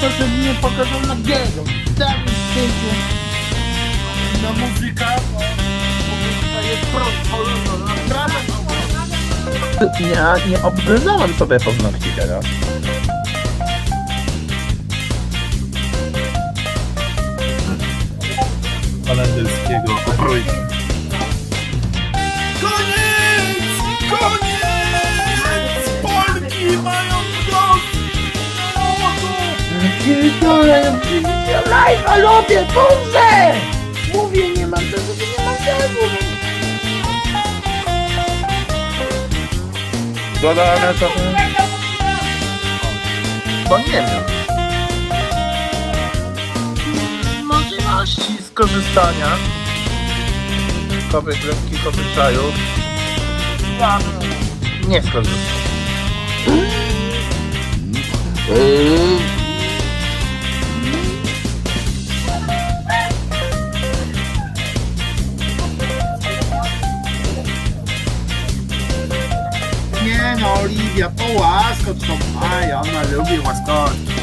To że mnie pokazał na giego. Dawid zdjęcie. Na muzyka, bo muzyka jest prosto, na trawę. Ja nie obgryzałem sobie paznokci teraz. Holenderskiego okroju. Koniec! Koniec! Polki mają! Pierdolę, live, lubię, Boże! Mówię, nie mam tego, to nie mam tego. Dodane to... Bo nie wiem. Możliwości skorzystania z kobiet lekkich obyczajów. Ja nie skorzystam. Nie no, Oliwia, połaskocz tą Maja, ona lubi. Pierdolona